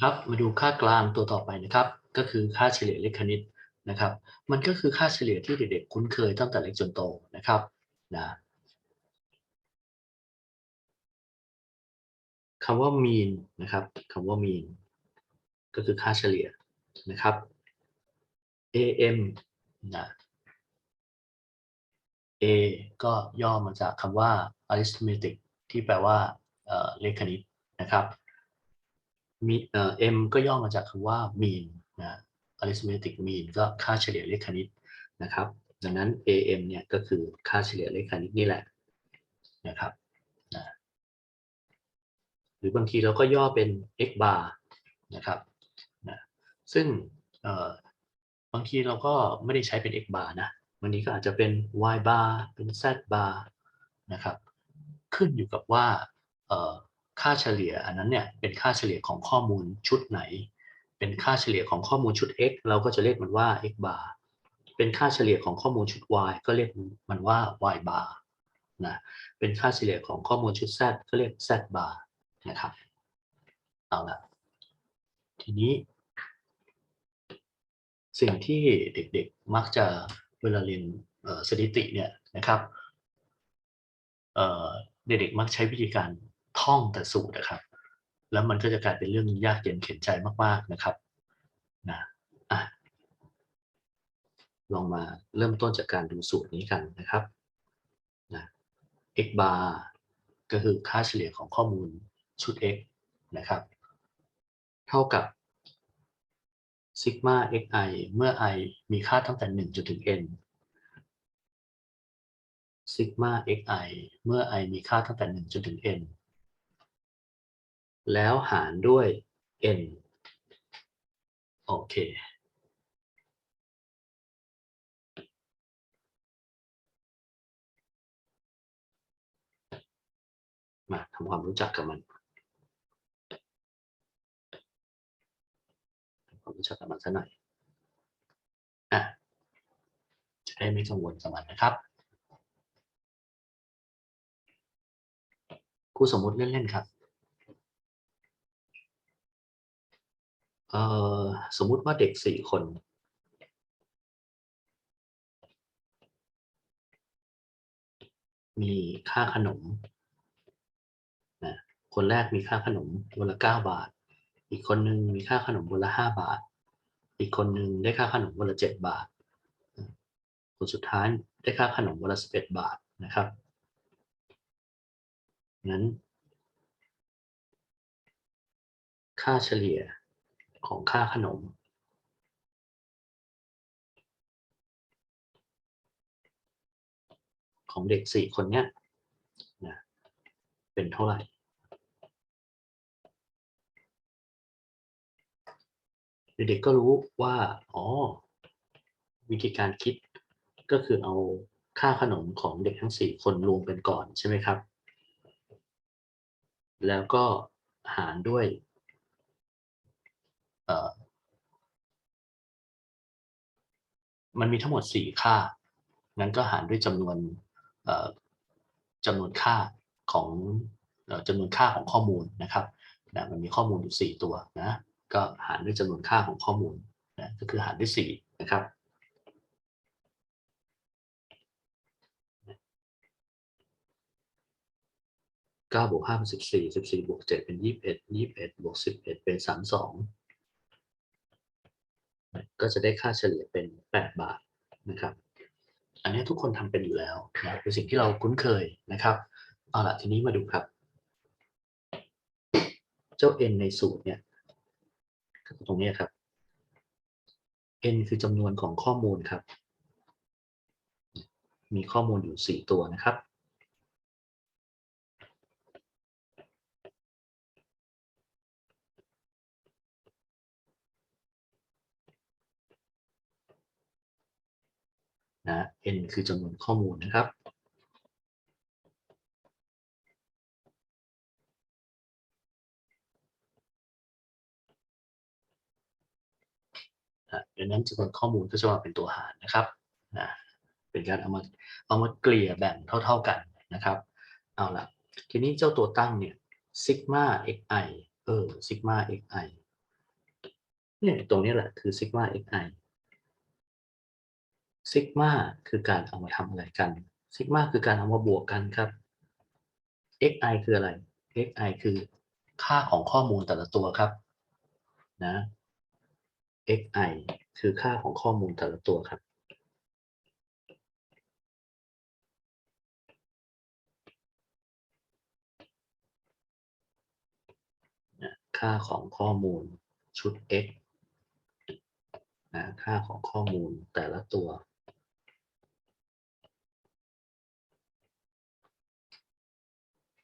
ครับมาดูค่ากลางตัวต่อไปนะครับ ก็คือค่าเฉลี่ยเลขคณิตนะครับ มันก็คือค่าเฉลี่ยที่เด็กๆคุ้นเคยตั้งแต่เล็กจนโตนะครับนะคำว่า mean นะครับคำว่า mean ก็คือค่าเฉลี่ยนะครับ am นะ a ก็ย่อมาจากคำว่า arithmetic ที่แปลว่าเเลขคณิตนะครับ มีเอ่อ m ก็ย่อมาจากคำว่า mean นะ arithmetic mean ก็ค่าเฉลี่ยเลขคณิตนะครับ ดังนั้น am เนี่ยก็คือค่าเฉลี่ยเลขคณิตนี่แหละนะครับนะหรือบางทีเราก็ย่อเป็น x bar นะครับนะซึ่งเอ่อบางทีเราก็ไม่ได้ใช้เป็น x bar นะวันนี้ก็อาจจะเป็น y bar เป็น z bar นะครับ ขึ้นอยู่กับว่าเอ่อ ค่าเฉลี่ยอันนั้นเนี่ยเป็นค่าเฉลี่ยของข้อมูลชุดไหน เป็นค่าเฉลี่ยของข้อมูลชุด x เราก็จะเรียกมันว่า x bar เป็นค่าเฉลี่ยของข้อมูลชุด y ก็เรียกมันว่า y bar นะ เป็นค่าเฉลี่ยของข้อมูลชุด z ก็เรียก z bar นะครับ เอาละทีนี้ สิ่งที่เด็กๆมักจะเวลาเรียนสถิติเนี่ยนะครับเด็กๆมักใช้วิธีการ ท่องแต่สูตรนะครับ แล้วมันก็จะกลายเป็นเรื่องยากเย็นเข็นใจมากๆนะครับนะอะลองมาเริ่มต้นจากการดูสูตรนี้กันนะครับนะ x bar ก็คือค่าเฉลี่ยของข้อมูลชุด x นะครับ เท่ากับซิกมา xi เมื่อ i มีค่าตั้งแต่ 1 จนถึง n ซิกมา xi เมื่อ i มีค่าตั้งแต่ 1 จนถึง n แล้วหารด้วย n โอเค มาทำความรู้จักกับมันทำความรู้จักกับมันซะหน่อยอะจะได้ไม่กังวลกับมันนะครับครูสมมุติเล่น ๆ ครับ เอ่อ สมมุติว่าเด็กสี่คน มีค่าขนมนะคนแรกมีค่าขนมวันละเก้าบาท อีกคนหนึ่งมีค่าขนมวันละห้าบาท อีกคนหนึ่งได้ค่าขนมวันละเจ็ดบาท คนสุดท้ายได้ค่าขนมวันละสิบเอ็ดบาทนะครับงั้น ค่าเฉลี่ย ของค่าขนม ของเด็กสี่คนเนี้ยนะเป็นเท่าไหร่เด็กๆก็รู้ว่า อ๋อ วิธีการคิดก็คือเอาค่าขนมของเด็กทั้งสี่คนรวมกันก่อนใช่ไหมครับ แล้วก็หารด้วย มันมีทั้งหมดสี่ค่า งั้นก็หารด้วยจำนวนจำนวนค่าของจำนวนค่าของข้อมูลนะครับนะมันมีข้อมูลอยู่สี่ตัวนะ ก็หารด้วยจำนวนค่าของข้อมูลนะก็คือหารด้วยสี่นะครับเก้าบวกห้าเป็นสิบสี่สิบสี่บวกเจ็ดเป็นยี่สิบเอ็ดยี่สิบเอ็ดบวกสิบเอ็ดเป็นสามสอง ก็จะได้ค่าเฉลี่ยเป็นแปดบาทนะครับ อันนี้ทุกคนทำเป็นอยู่แล้วนะเป็นสิ่งที่เราคุ้นเคยนะครับเอาละทีนี้มาดูครับ เจ้า n ในสูตรเนี่ยตรงนี้ครับ n คือจำนวนของข้อมูลครับ มีข้อมูลอยู่สี่ตัวนะครับ นะ n คือจำนวนข้อมูลนะครับ ดังนั้นจำนวนข้อมูลก็จะมาเป็นตัวหารนะครับนะเป็นการเอามาเอามาเกลี่ยแบ่งเท่า ๆกันนะครับ เอาละทีนี้เจ้าตัวตั้งเนี่ยซิกมา xi เออซิกมา xi เนี่ยตรงนี้แหละคือซิกมา xi ซิกมาคือการเอามาทำอะไรกันซิกมาคือการเอามาบวกกันครับ xi คืออะไร xi คือค่าของข้อมูลแต่ละตัวครับนะ xi คือค่าของข้อมูลแต่ละตัวครับ ค่าของข้อมูลชุด x นะค่าของข้อมูลแต่ละตัว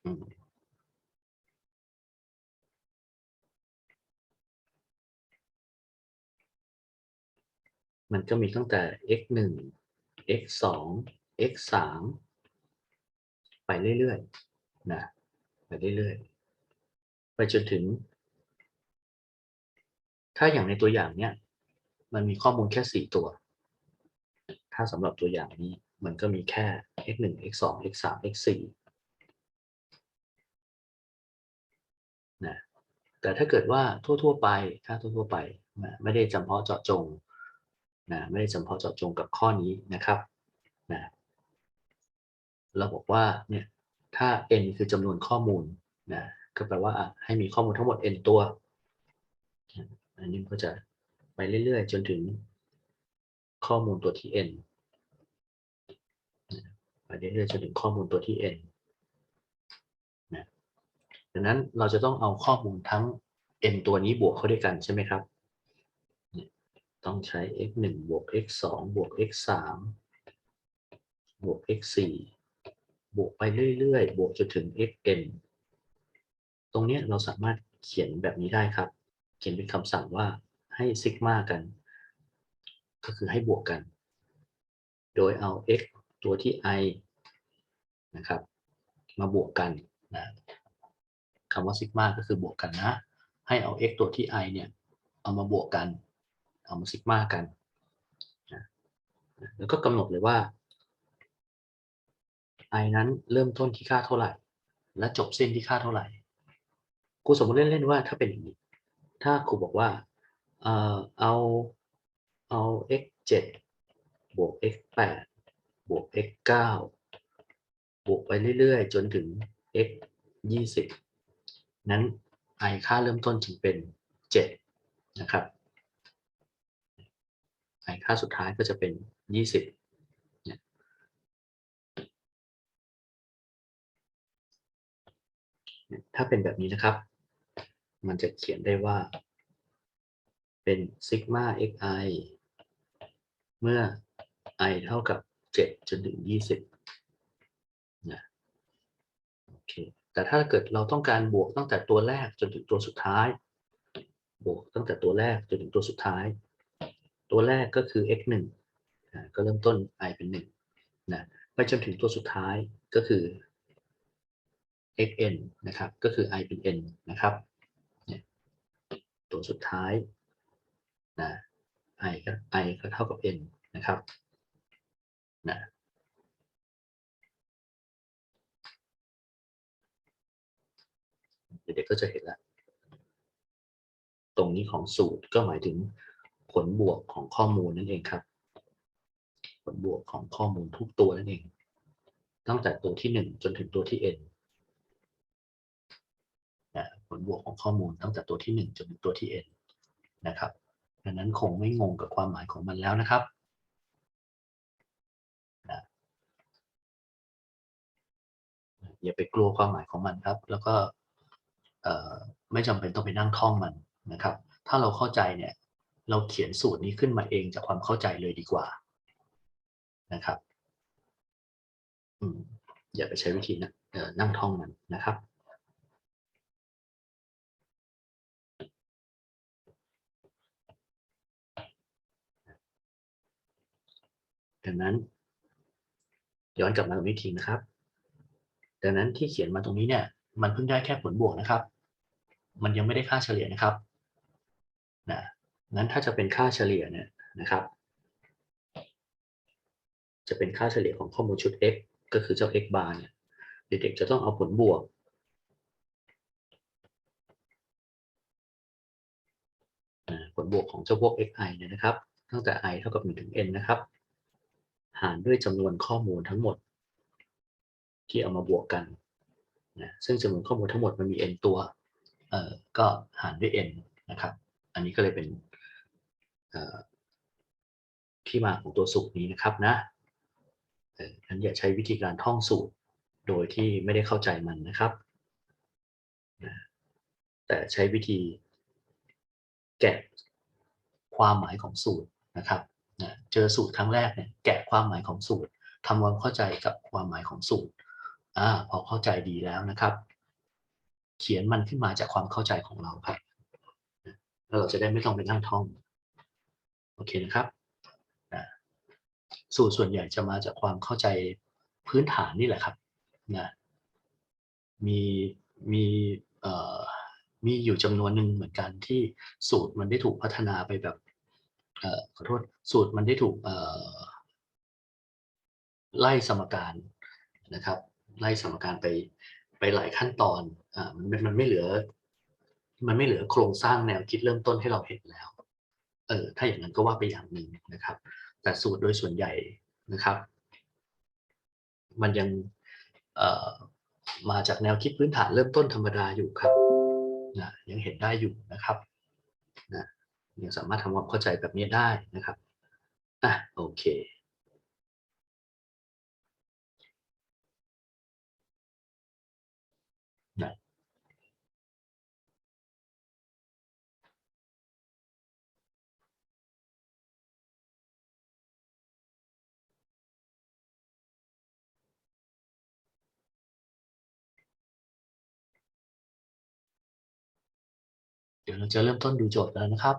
มันก็มีตั้งแต่ x 1 x 2 x 3ไปเรื่อยๆ นะ ไปเรื่อยๆ ไปจนถึง ถ้าอย่างในตัวอย่างเนี้ย มันมีข้อมูลแค่สี่ตัว ถ้าสำหรับตัวอย่างนี้ มันก็มีแค่ x 1 x 2 x 3 x 4 แต่ถ้าเกิดว่าทั่ว ๆ ไปถ้าทั่ว ๆ ไปนะไม่ได้จำเพาะเจาะจงนะไม่ได้จำเพาะเจาะจงกับข้อนี้นะครับนะเราบอกว่าเนี่ยถ้า n คือจำนวนข้อมูลนะก็แปลว่าให้มีข้อมูลทั้งหมด n ตัว อันนี้ก็จะไปเรื่อย ๆ จนถึงข้อมูลตัวที่ n ไปเรื่อยๆจนถึงข้อมูลตัวที่ n นะ ดังนั้นเราจะต้องเอาข้อมูลทั้ง n ตัวนี้บวกเข้าด้วยกันใช่ไหมครับ ต้องใช้ x 1บวก x 2บวก x 3บวก x 4บวกไปเรื่อยๆ บวกจนถึง xn ตรงนี้เราสามารถเขียนแบบนี้ได้ครับ เขียนเป็นคำสั่งว่าให้ซิกมากัน ก็คือให้บวกกัน โดยเอา x ตัวที่ i นะครับ มาบวกกันนะ คำว่าซิกมาก็คือบวกกันนะ ให้เอา x ตัวที่ i เนี่ย เอามาบวกกัน เอามาซิกมากันแล้วก็กำหนดเลยว่า i นั้นเริ่มต้นที่ค่าเท่าไหร่ และจบสิ้นที่ค่าเท่าไหร่ครูสมมติเล่นๆว่าถ้าเป็นอย่างนี้ ถ้าครูบอกว่า เออเอาเอา x 7บวก x 8บวก x 9บวกไปเรื่อยๆ จนถึง x 20 นั้น i ค่าเริ่มต้นจึงเป็น 7 นะครับ i ค่าสุดท้ายก็จะเป็น 20ถ้าเป็นแบบนี้นะครับ มันจะเขียนได้ว่า เป็นซิกมา xi เมื่อ i เท่ากับ 7 จนถึง 20นะโอเค แต่ถ้าเกิดเราต้องการบวกตั้งแต่ตัวแรกจนถึงตัวสุดท้าย บวกตั้งแต่ตัวแรกจนถึงตัวสุดท้าย ตัวแรกก็คือ x 1นะก็เริ่มต้น i เป็น1นะไปจนถึงตัวสุดท้ายก็คือ xn นะครับ ก็คือ i เป็น n นะครับตัวสุดท้ายนะ i ก็ i ก็เท่ากับ n นะครับนะ เด็กๆก็จะเห็นแล้ว ตรงนี้ของสูตรก็หมายถึงผลบวกของข้อมูลนั่นเองครับ ผลบวกของข้อมูลทุกตัวนั่นเอง ตั้งแต่ตัวที่ 1 จนถึงตัวที่ n นะผลบวกของข้อมูลตั้งแต่ตัวที่ 1 จนถึงตัวที่ n นะครับดังนั้นคงไม่งงกับความหมายของมันแล้วนะครับอย่าไปกลัวความหมายของมันครับ แล้วก็ ไม่จำเป็นต้องไปนั่งท่องมันนะครับ ถ้าเราเข้าใจเนี่ยเราเขียนสูตรนี้ขึ้นมาเองจากความเข้าใจเลยดีกว่านะครับอย่าไปใช้วิธีนะนั่งท่องมันนะครับดังนั้น ย้อนกลับมาตรงนี้ทีนะครับ ดังนั้นที่เขียนมาตรงนี้เนี่ย มันเพิ่งได้แค่ผลบวกนะครับ มันยังไม่ได้ค่าเฉลี่ยนะครับนะงั้นถ้าจะเป็นค่าเฉลี่ยเนี่ยนะครับ จะเป็นค่าเฉลี่ยของข้อมูลชุด x ก็คือเจ้า x bar เนี่ยเด็กๆจะต้องเอาผลบวก ผลบวกของเจ้าพวก xi เนี่ยนะครับ ตั้งแต่ i เท่ากับ1ถึง n นะครับ หารด้วยจำนวนข้อมูลทั้งหมด ที่เอามาบวกกัน นะซึ่งจำนวนข้อมูลทั้งหมดมันมี n ตัวเอ่อก็หารด้วย n นะครับ อันนี้ก็เลยเป็นที่มาของตัวสูตรนี้นะครับนะเอองั้นอย่าใช้วิธีการท่องสูตรโดยที่ไม่ได้เข้าใจมันนะครับ แต่ใช้วิธีแกะความหมายของสูตรนะครับเจอสูตรครั้งแรกเนี่ยแกะความหมายของสูตรทำความเข้าใจกับความหมายของสูตร อ่าพอเข้าใจดีแล้วนะครับ เขียนมันขึ้นมาจากความเข้าใจของเราครับแล้วเราจะได้ไม่ต้องไปนั่งท่องโอเคนะครับสูตรส่วนใหญ่จะมาจากความเข้าใจพื้นฐานนี่แหละครับนะมีมีเอ่อมีอยู่จำนวนหนึ่งเหมือนกันที่สูตรมันได้ถูกพัฒนาไปแบบเอ่อขอโทษสูตรมันได้ถูกเอ่อไล่สมการนะครับ ไล่สมการไปไปหลายขั้นตอนอ่ามันมันไม่เหลือ มันไม่เหลือโครงสร้างแนวคิดเริ่มต้นให้เราเห็นแล้ว เออถ้าอย่างนั้นก็ว่าไปอย่างหนึ่งนะครับ แต่สูตรโดยส่วนใหญ่นะครับ มันยังเอ่อมาจากแนวคิดพื้นฐานเริ่มต้นธรรมดาอยู่ครับนะยังเห็นได้อยู่นะครับนะยังสามารถทำความเข้าใจแบบนี้ได้นะครับอะโอเค เดี๋ยวเราจะเริ่มต้นดูโจทย์แล้วนะครับ